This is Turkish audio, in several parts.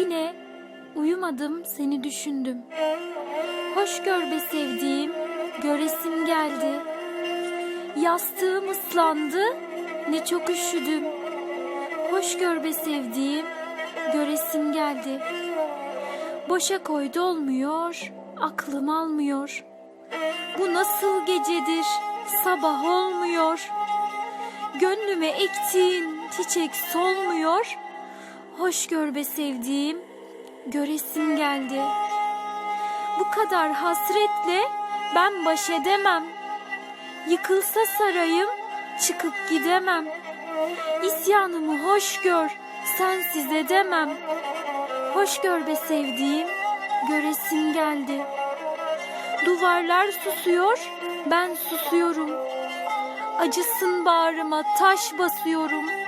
Yine uyumadım seni düşündüm. Hoş gör be sevdiğim, göresim geldi. Yastığım ıslandı, ne çok üşüdüm. Hoş gör be sevdiğim, göresim geldi. Boşa koy dolmuyor, aklım almıyor. Bu nasıl gecedir, sabah olmuyor. Gönlüme ektiğin çiçek solmuyor. Hoş gör be sevdiğim, göresim geldi. Bu kadar hasretle ben baş edemem. Yıkılsa sarayım, çıkıp gidemem. İsyanımı hoş gör, sensiz edemem. Hoş gör be sevdiğim, göresim geldi. Duvarlar susuyor, ben susuyorum. Acısın bağrıma taş basıyorum.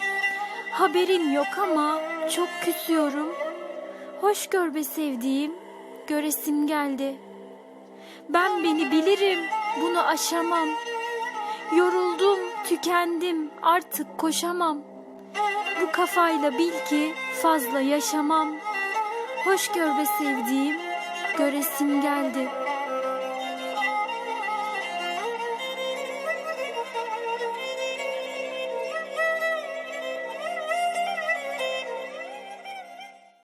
Haberin yok ama çok küsüyorum. Hoş gör be sevdiğim, göresim geldi. Ben beni bilirim, bunu aşamam. Yoruldum, tükendim, artık koşamam. Bu kafayla bil ki fazla yaşamam. Hoş gör be sevdiğim, göresim geldi.''